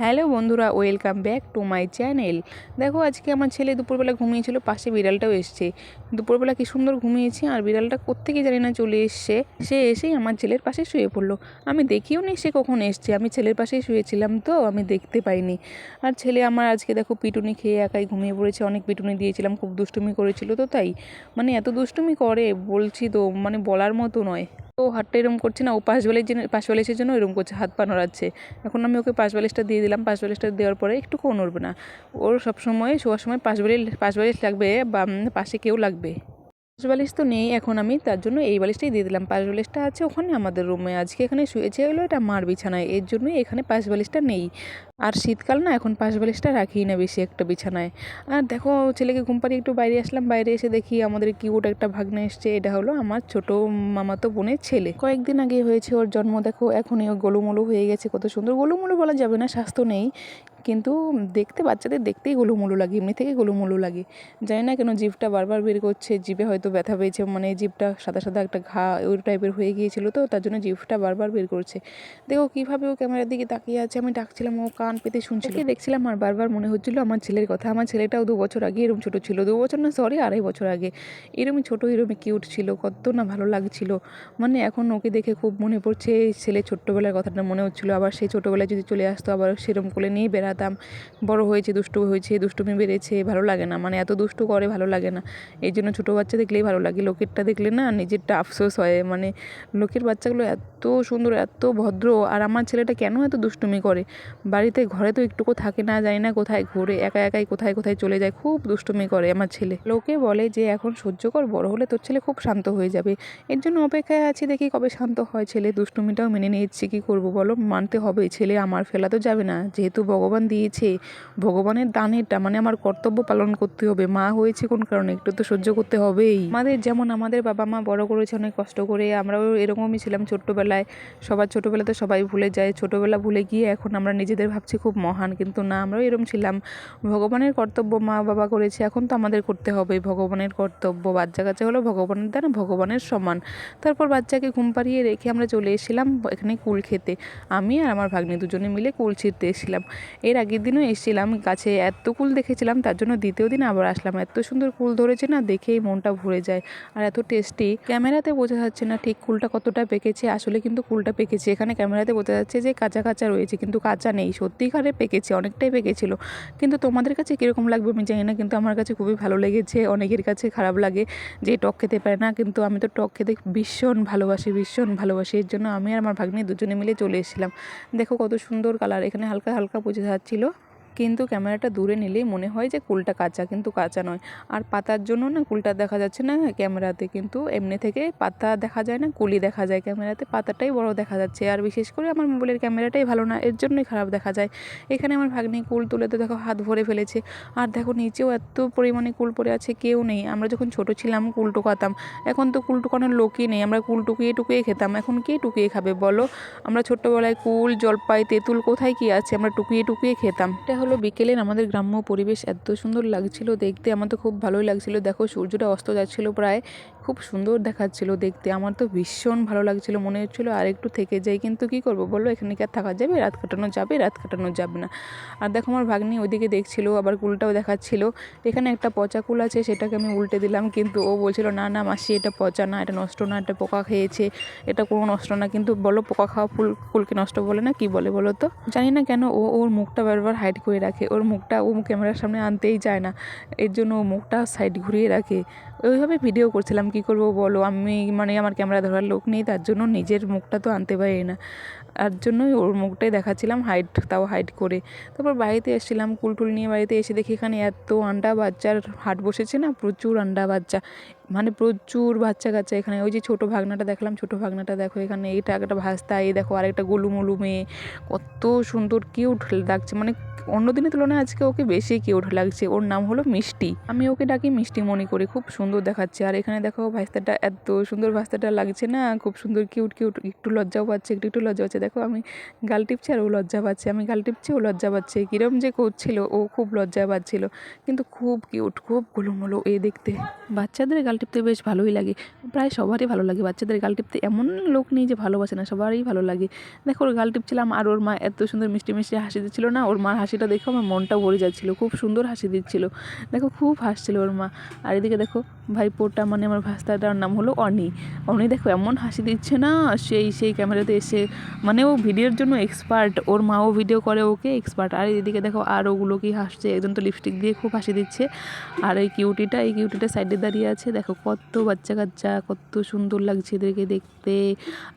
Hello বন্ধুরা, welcome back to my channel. দেখো, আজকে আমার ছেলে দুপুরবেলা ঘুমিয়েছিল, পাশে বিড়ালটাও এসছে। দুপুরবেলা কি সুন্দর ঘুমিয়েছে, আর বিড়ালটা কোত্থেকে জানি না চলে এসছে। সে এসেই আমার ছেলের পাশে শুয়ে পড়ল। আমি দেখিও নি সে কখন এসছে, আমি ছেলের পাশেই শুয়েছিলাম তো, আমি দেখতে পাইনি। আর ছেলে আমার আজকে দেখো পিটুনি খেয়ে একাই ঘুমিয়ে পড়েছে, অনেক পিটুনি দিয়েছিলাম, খুব দুষ্টুমি করেছিল তো তাই। মানে এত দুষ্টুমি করে, বলছি তো মানে বলার মতো নয়। ও হাতটা এরম করছে না, ও পাশ বালিশ জন্য পাশ বালিশের জন্য এরম করছে, হাত পা নড়াচ্ছে। এখন আমি ওকে পাশ বালিশটা দিয়ে দিলাম, পাশ বালিশটা দেওয়ার পরে একটুকুও নড়বে না। ওর সবসময় শোয়ার সময় পাশ বালিশ পাশ বালিশ লাগবে বা পাশে কেউ লাগবে। পাশ বালিশ তো নেই, এখন আমি তার জন্য এই বালিশটাই দিয়ে দিলাম। পাশ বালিশটা আছে ওখানে আমাদের রুমে আজকে এখানে শুয়েছে হলো এটা মার বিছানায়, এর জন্যই এখানে পাশ বালিশটা নেই। আর শীতকাল না, এখন পাশ বালিশটা রাখি না বেশি একটা বিছানায়। আর দেখো, ছেলেকে ঘুম পাড়িয়ে একটু বাইরে আসলাম, বাইরে এসে দেখি আমাদের কিউট একটা ভাগ্নে এসছে। এটা হলো আমার ছোট মামাতো বোনের ছেলে। কয়েকদিন আগে হয়েছে ওর জন্ম। দেখো, এখনই ও গোলুমোলু হয়ে গেছে। কত সুন্দর। গোলুমোলু বলা যাবে না, স্বাস্থ্য নেই। কিন্তু দেখতে, বাচ্চাদের দেখতেই গোলুমোলু লাগে, এমনি থেকে গোলুমোলু লাগে। জানি না কেন জিভটা বারবার বের করছে, জিভে হয়তো ব্যথা পেয়েছে মানে জিভটা সাদা সাদা একটা ঘা ওই টাইপের হয়ে গিয়েছিল তো, তার জন্য জিভটা বারবার বের করছে। দেখো কীভাবে ও ক্যামেরার দিকে তাকিয়ে আছে, আমি ডাকছিলাম, ও কান পেতে শুনছিল। দেখছিলাম আর বারবার মনে হচ্ছিল আমার ছেলের কথা। আমার ছেলেটাও দু বছর আগে এরকম ছোটো ছিল, দু বছর না সরি আড়াই বছর আগে। এরমই ছোটো, এরমই কিউট ছিল, কত না ভালো লাগছিল। মানে এখন ওকে দেখে খুব মনে পড়ছে ছেলে ছোট্টবেলার কথাটা মনে হচ্ছিল, আবার সেই ছোটোবেলায় যদি চলে আসতো, আবার সেরম কোলে নিয়ে বেড়াতাম বড় হয়েছে, দুষ্টু হয়েছে দুষ্টুমি বেড়েছে, ভালো লাগে না। মানে এত দুষ্টু করে, ভালো লাগে না। এই জন্য ছোটো বাচ্চা দেখলেই ভালো লাগে। লোকেরটা দেখলে না নিজেরটা আফসোস হয়। মানে লোকের বাচ্চাগুলো এত সুন্দর, এত ভদ্র। আর আমার ছেলেটা কেন এত দুষ্টুমি করে? বাড়িতে, ঘরে তো একটুকু থাকে না, জানি না কোথায় ঘুরে একা একাই কোথায় কোথায় চলে যায়। খুব দুষ্টুমি করে আমার ছেলে। লোকে বলে যে, এখন সহ্য কর, বড় হলে তোর ছেলে খুব শান্ত হয়ে যাবে। এর জন্য অপেক্ষায় আছি, দেখি কবে শান্ত হয় ছেলে। দুষ্টুমিটাও মেনে নিচ্ছি কী করব বলো? মানতে হবে। ছেলে আমার ফেলা তো যাবে না। যেহেতু ভগবান দিয়েছে। ভগবানের দান এটা মানে আমার কর্তব্য পালন করতে হবে। মা হয়েছে কোন কারণে? একটু তো সহ্য করতে হবেই। আমাদের যেমন আমাদের বাবা মা বড় করেছে অনেক কষ্ট করে, আমরাও এরকমই ছিলাম ছোট্টবেলায়। সবার ছোটোবেলাতে সবাই ভুলে যায়। ছোটোবেলা ভুলে গিয়ে এখন আমরা নিজেদের ভাবছি খুব মহান, কিন্তু না, আমরাও এরকম ছিলাম। ভগবানের কর্তব্য মা বাবা করেছে, এখন তো আমাদের করতে হবে। ভগবানের কর্তব্য, বাচ্চা কাচ্চা হলো ভগবানের দ্বারা ভগবানের সমান। তারপর বাচ্চাকে ঘুম পাড়িয়ে রেখে আমরা চলে এসেছিলাম এখানে কুল খেতে। আমি আর আমার ভাগ্নি দুজনে মিলে কুল ছিঁড়তে এসেছিলাম। এর আগের দিনও এসেছিলাম, গাছে এত কুল দেখেছিলাম, তার জন্য দ্বিতীয় দিন আবার আসলাম। এত সুন্দর কুল ধরেছে না, দেখেই মনটা ভরে যায় আর এত টেস্টি ক্যামেরাতে বোঝা যাচ্ছে না ঠিক কুলটা কতটা পেকেছে, আসলে কিন্তু কুলটা পেকেছে। এখানে ক্যামেরাতে বোঝা যাচ্ছে যে কাঁচা কাঁচা রয়েছে, কিন্তু কাঁচা নেই সত্যিকারে পেকেছে, অনেকটাই পেকেছিল। কিন্তু তোমাদের কাছে কীরকম লাগবে আমি জানি না, কিন্তু আমার কাছে খুবই ভালো লেগেছে, অনেকের কাছে খারাপ লাগে যে টক খেতে পারে না, কিন্তু আমি তো টক খেতে ভীষণ ভালোবাসি ভীষণ ভালোবাসি। এর জন্য আমি আর আমার ভাগ্নি দুজনে মিলে চলে এসেছিলাম। দেখো কত সুন্দর কালার এখানে হালকা হালকা বোঝা যাচ্ছিল কিন্তু ক্যামেরাটা দূরে নিলেই মনে হয় যে কুলটা কাঁচা, কিন্তু কাঁচা নয়। আর পাতার জন্য না কুলটা দেখা যাচ্ছে না ক্যামেরাতে, কিন্তু এমনি থেকে পাতা দেখা যায় না, কুলি দেখা যায় ক্যামেরাতে, পাতাটাই বড় দেখা যাচ্ছে। আর বিশেষ করে আমার মোবাইলের ক্যামেরাটাই ভালো না, এর জন্যই খারাপ দেখা যায়। এখানে আমার ভাগ্নি কুল তুলে তো দেখো হাত ভরে ফেলেছে। আর দেখো নিচেও এত পরিমাণে কুল পড়ে আছে, কেউ নেই। আমরা যখন ছোট ছিলাম কুল টুকাতাম, এখন তো কুল টুকানোর লোকই নেই। আমরা কুল টুকিয়ে টুকিয়ে খেতাম, এখন কে টুকিয়ে খাবে বলো? আমরা ছোট্টবেলায় কুল, জলপাই, তেঁতুল কোথায় কি আছে? আমরা টুকিয়ে টুকিয়ে খেতাম। এটা হলো বিকেলের আমাদের গ্রাম্য পরিবেশ এত সুন্দর লাগছিল, দেখতে আমার তো খুব ভালোই লাগছিল। দেখো সূর্যটা অস্ত যাচ্ছিল প্রায় খুব সুন্দর দেখাচ্ছিল দেখতে। আমার তো ভীষণ ভালো লাগছিল, মনে হচ্ছিল আর একটু থেকে যাই, কিন্তু কি করব বলো? এখানে কি আর থাকা যাবে? রাত কাটানো যাবে? রাত কাটানো যাবে না। আর দেখো আমার ভাগ্নি ওইদিকে দেখছিল, আবার কুলটাও দেখাচ্ছিল। এখানে একটা পচা কুল আছে, সেটাকে আমি উল্টে দিলাম, কিন্তু ও বলছিল, না না মাসি, এটা পচা না, এটা নষ্ট না, এটা পোকা খেয়েছে, এটা কোনো নষ্ট না। কিন্তু বলো, পোকা খাওয়া ফুল ফুলকে নষ্ট বলে না? কি বলে বলো তো? জানি না কেন ও, ওর মুখটা বারবার হাইড করে রাখে। ওর মুখটা ও ক্যামেরার সামনে আনতেই চায় না। এর জন্য ও মুখটা সাইড ঘুরিয়ে রাখে। ওইভাবে ভিডিও করছিলাম, কি করব বলো? আমি মানে আমার ক্যামেরা ধরার লোক নেই, তার জন্য নিজের মুখটা তো আনতে পারি না। তার জন্যই ওর মুখটাই দেখাচ্ছিলাম হাইট তাও হাইট করে। তারপর বাড়িতে এসেছিলাম, কুলটুল নিয়ে বাড়িতে এসে দেখি এখানে এত আন্ডা বাচ্চার হাট বসেছে না, প্রচুর আন্ডা বাচ্চা। মানে প্রচুর বাচ্চা কাচ্চা এখানে। ওই যে ছোটো ভাগনাটা দেখলাম, ছোটো ভাগনাটা দেখো এখানে, এইটা একটা ভাস্তা, এই দেখো আরেকটা গোলুমলু মেয়ে। কত সুন্দর কিউট লাগছে। মানে অন্য দিনের তুলনায় আজকে ওকে বেশি কিউট লাগছে। ওর নাম হলো মিষ্টি। আমি ওকে ডাকি মিষ্টি মনি করে, খুব সুন্দর দেখাচ্ছে। আর এখানে দেখো ভাস্তাটা এত সুন্দর ভাস্তাটা লাগছে না, খুব সুন্দর কিউট কিউট একটু লজ্জাও পাচ্ছে, একটু একটু লজ্জা পাচ্ছে। দেখো আমি গাল টিপছি আর ও লজ্জা পাচ্ছে। আমি গাল টিপছি, ও লজ্জা পাচ্ছে। কিরম যে করছিল, ও খুব লজ্জা পাচ্ছিল। কিন্তু খুব কিউট খুব গোলুমোলো এ দেখতে। বাচ্চাদের গাল টিপতে বেশ ভালোই লাগে। প্রায় সবারই ভালো লাগে। বাচ্চাদের গাল টিপতে এমন লোক নেই যে ভালোবাসে না, সবারই ভালো লাগে। দেখো, ওর গাল টিপছিলাম আর ওর মা এত সুন্দর মিষ্টি মিষ্টি হাসি দিচ্ছিল না, ওর মার হাসিটা দেখে আমার মনটা ভরে যাচ্ছিল, খুব সুন্দর হাসি দিচ্ছিল। দেখো, খুব হাসছিল ওর মা। আর এদিকে দেখো, ভাই ভাইপোটা মানে আমার ভাস্তাটার নাম হলো অনি। অনি দেখো, এমন হাসি দিচ্ছে না, সেই সেই ক্যামেরাতে এসে মানে ও ভিডিওর জন্য এক্সপার্ট ওর মাও ভিডিও করে ওকে এক্সপার্ট আর এদিকে দেখো, আর ওগুলো কি হাসছে, একজন তো লিপস্টিক দিয়ে খুব হাসি দিচ্ছে। আর এই কিউটিটা এই কিউটিটা সাইডে দাঁড়িয়ে আছে, দেখো। কত বাচ্চা কাচ্চা, কত সুন্দর লাগছে এদেরকে দেখতে।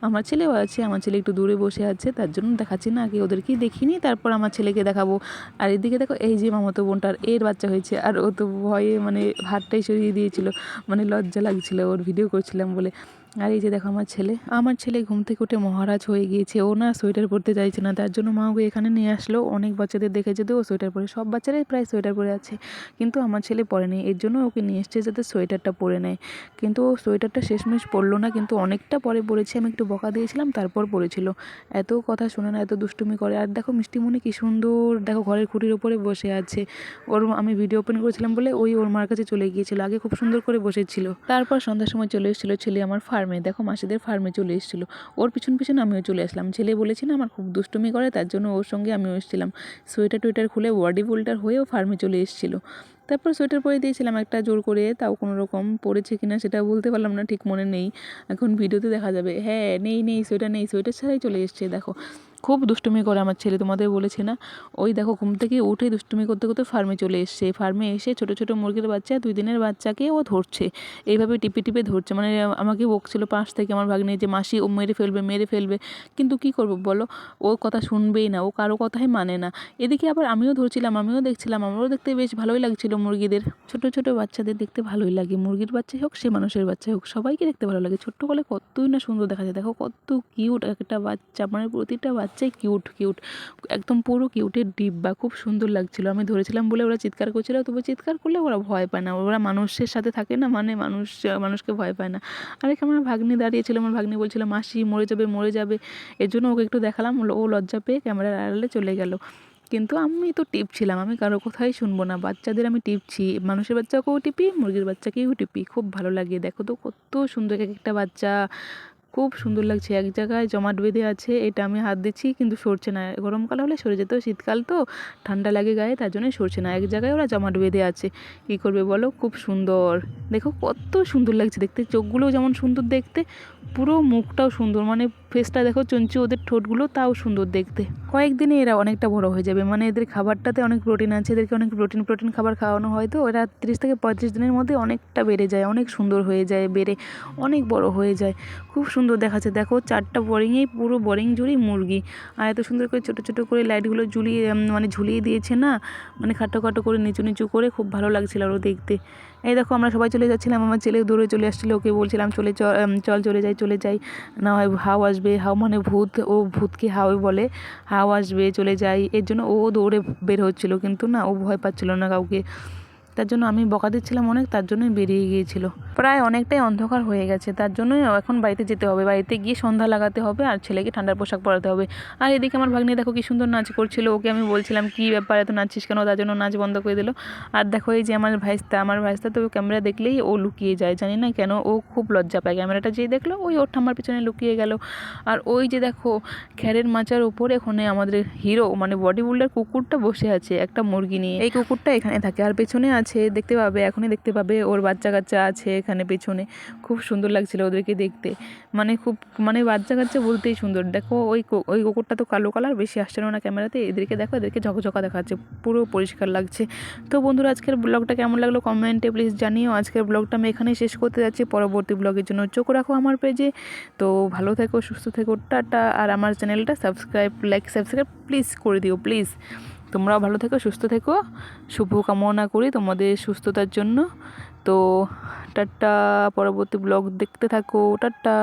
আমার ছেলেও আছে, আমার ছেলে একটু দূরে বসে আছে, তার জন্য দেখাচ্ছি না, আগে ওদেরকেই দেখিনি, তারপর আমার ছেলেকে দেখাবো। আর এদিকে দেখো, এই যে মামাতো বোনটার এর বাচ্চা হয়েছে, আর ও তো ভয়ে মানে হাতটাই সরিয়ে দিয়েছিল মানে লজ্জা লাগছিল, ওর ভিডিও করছিলাম বলে। আর এই যে দেখো আমার ছেলে। আমার ছেলে ঘুম থেকে উঠে মহারাজ হয়ে গিয়েছে। ও না সোয়েটার পরতে চাইছে না। তার জন্য মা ওকে এখানে নিয়ে আসলো। অনেক বাচ্চাদের দেখেছে তো ও সোয়েটার পরে। সব বাচ্চারাই প্রায় সোয়েটার পরে আছে। কিন্তু আমার ছেলে পরেনি এর জন্য ওকে নিয়ে এসছে যাতে সোয়েটারটা পরে নেয়। কিন্তু ও সোয়েটারটা শেষমেশ পরলো না। কিন্তু অনেকটা পরে পড়েছে আমি একটু বকা দিয়েছিলাম, তারপর পড়েছিল এত কথা শুনে না, এত দুষ্টুমি করে। আর দেখো মিষ্টিমণি কী সুন্দর দেখো ঘরের খুঁটির ওপরে বসে আছে। ওর আমি ভিডিও ওপেন করেছিলাম বলে ওই ওর মার কাছে চলে গিয়েছিল। আগে খুব সুন্দর করে বসেছিল। তারপর সন্ধ্যার সময় চলে এসেছিল ছেলে আমার ফার্মে, দেখো মাসিদের ফার্মে চলে এসেছিল। ওর পিছন পিছন আমিও চলে আসলাম। ছেলে বলেছিল, আমার খুব দুষ্টুমি করে, তার জন্য ওর সঙ্গে আমিও এসেছিলাম। সোয়েটার টুয়েটার খুলে বডি বোল্টার হয়েও ফার্মে চলে এসেছিল। তারপর সোয়েটার পরে দিয়েছিলাম একটা জোর করে, তাও কোনো রকম পড়েছে কি না সেটা বলতে পারলাম না, ঠিক মনে নেই। এখন ভিডিওতে দেখা যাবে হ্যাঁ নেই নেই, সোয়েটার নেই, সোয়েটার ছাড়াই চলে এসছে, দেখো। খুব দুষ্টুমি করে আমার ছেলে তোমাদের বলেছে না? ওই দেখো, ঘুম থেকে উঠে দুষ্টুমি করতে করতে ফার্মে চলে এসছে। ফার্মে এসে ছোটো ছোটো মুরগির বাচ্চা, দুই দিনের বাচ্চাকে ও ধরছে। এইভাবে টিপে টিপে ধরছে। মানে আমাকে বকছিল পাশ থেকে আমার ভাগ্নে যে, মাসি, ও মেরে ফেলবে মেরে ফেলবে। কিন্তু কি করব বলো? ও কথা শুনবেই না, ও কারও কথাই মানে না। এদিকে আবার আমিও ধরছিলাম, আমিও দেখছিলাম, আমারও দেখতে বেশ ভালোই লাগছিল মুরগিদের। ছোট ছোট বাচ্চাদের দেখতে ভালোই লাগে। মুরগির বাচ্চাই হোক, সে মানুষের বাচ্চাই হোক, সবাইকে দেখতে ভালো লাগে। ছোট্ট কলে কতই না সুন্দর দেখা যায়। দেখো কত কিউট একটা বাচ্চা মানে প্রতিটা বাচ্চাই কিউট কিউট একদম পুরো কিউটের ডিব্বা খুব সুন্দর লাগছিল। আমি ধরেছিলাম বলে ওরা চিৎকার করছিল তবু চিৎকার করলে ওরা ভয় পায় না। ওরা মানুষের সাথে থাকে না মানে মানুষ, মানুষকে ভয় পায় না। আর এখানে আমার ভাগ্নি দাঁড়িয়েছিল আমার ভাগ্নি বলছিল, মাসি, মরে যাবে মরে যাবে। এর জন্য ওকে একটু দেখালাম, ও লজ্জা পেয়ে ক্যামেরার আড়ালে চলে গেল। কিন্তু আমি তো টিপছিলাম আমি কারও কথাই শুনব না। বাচ্চাদের আমি টিপছি, মানুষের বাচ্চাকেও টিপি, মুরগির বাচ্চাকেও টিপি, খুব ভালো লাগে। দেখো তো কত সুন্দর এক একটা বাচ্চা খুব সুন্দর লাগছে। এক জায়গায় জমাট বেঁধে আছে, এটা আমি হাত দিচ্ছি, কিন্তু সরছে না। গরমকাল হলে সরে যেত শীতকাল তো, ঠান্ডা লাগে গায়ে, তার জন্যই সরছে না। এক জায়গায় ওরা জমাট বেঁধে আছে। কী করবে বলো? খুব সুন্দর। দেখো কত সুন্দর লাগছে দেখতে, চোখগুলোও যেমন সুন্দর দেখতে, পুরো মুখটাও সুন্দর। মানে ফেসটা দেখো চঞ্চু, ওদের ঠোঁটগুলো তাও সুন্দর দেখতে। কয়েকদিনে এরা অনেকটা বড় হয়ে যাবে। মানে এদের খাবারটাতে অনেক প্রোটিন আছে, এদেরকে অনেক প্রোটিন প্রোটিন খাবার খাওয়ানো হয় তো, এরা তিরিশ থেকে পঁয়ত্রিশ দিনের মধ্যে অনেকটা বেড়ে যায়, অনেক সুন্দর হয়ে যায়, বেড়ে অনেক বড় হয়ে যায়। খুব সুন্দর দেখাচ্ছে। দেখো চারটা বোরিংয়েই পুরো বোরিং জুড়ি মুরগি। আর এত সুন্দর করে ছোটো ছোটো করে লাইটগুলো ঝুলিয়ে মানে ঝুলিয়ে দিয়েছে না? মানে খাটো খাটো করে, নিচু নিচু করে খুব ভালো লাগছিল আরও দেখতে। এই দেখো আমরা সবাই চলে যাচ্ছিলাম, আমার ছেলে দূরে চলে আসছিল, ওকে বলছিলাম চলে চল চলে যাই চলে যাই। না হয় হাও আসবে, হাও মানে ভূত, ও ভূতকে হাওয়ে বলে। হাও আসবে, চলে যাই। এর জন্য ও দৌড়ে বের হচ্ছিল কিন্তু না, ও ভয় পাচ্ছিল না কাউকে। তার জন্য আমি বকা দিচ্ছিলাম অনেক, তার জন্যই বেরিয়ে গিয়েছিল। প্রায় অনেকটাই অন্ধকার হয়ে গেছে, তার জন্যই এখন বাড়িতে যেতে হবে। বাড়িতে গিয়ে সন্ধ্যা লাগাতে হবে আর ছেলেকে ঠান্ডার পোশাক পরাতে হবে। আর এদিকে আমার ভাগ্নি দেখো কি সুন্দর নাচ করছিল, ওকে আমি বলছিলাম, কী ব্যাপার এত নাচছিস কেন? তার জন্য নাচ বন্ধ করে দিল। আর দেখো এই যে আমার ভাইস্তা আমার ভাইস্তা তো ক্যামেরা দেখলেই ও লুকিয়ে যায়, জানি না কেন ও খুব লজ্জা পায়। ক্যামেরাটা যেই দেখল, ওই ওর ঠাম্মার পিছনে লুকিয়ে গেল। আর ওই যে দেখো, খ্যারের মাচার ওপরে ওখানে আমাদের হিরো মানে বডি বিল্ডার কুকুরটা বসে আছে, একটা মুরগি নিয়ে। এই কুকুরটা এখানে থাকে আর পেছনে আছে দেখতে পাবে, এখনই দেখতে পাবে। ওর বাচ্চা কাচ্চা আছে এখানে পেছনে। খুব সুন্দর লাগছিল ওদেরকে দেখতে। মানে খুব মানে বাচ্চা কাচ্চা বলতেই সুন্দর। দেখো, ওই ওই কুকুরটা তো কালো কালার বেশি আসছে না ক্যামেরাতে এদেরকে দেখো, এদেরকে ঝকঝকা দেখাচ্ছে। পুরো পরিষ্কার লাগছে। তো বন্ধুরা, আজকের ব্লগটা কেমন লাগল কমেন্টে প্লিজ জানিও। আজকের ব্লগটা আমি এখানেই শেষ করতে যাচ্ছি। পরবর্তী ব্লগের জন্য চোখ রাখো আমার পেজে তো ভালো থেকো, সুস্থ থেকো, টাটা। আর আমার চ্যানেলটা সাবস্ক্রাইব লাইক সাবস্ক্রাইব প্লিজ করে দিও প্লিজ তোমরাও ভালো থেকো, সুস্থ থেকো। শুভকামনা করি তোমাদের সুস্থতার জন্য। তো টাটা, পরবর্তী ব্লগ দেখতে থাকো। টাটা।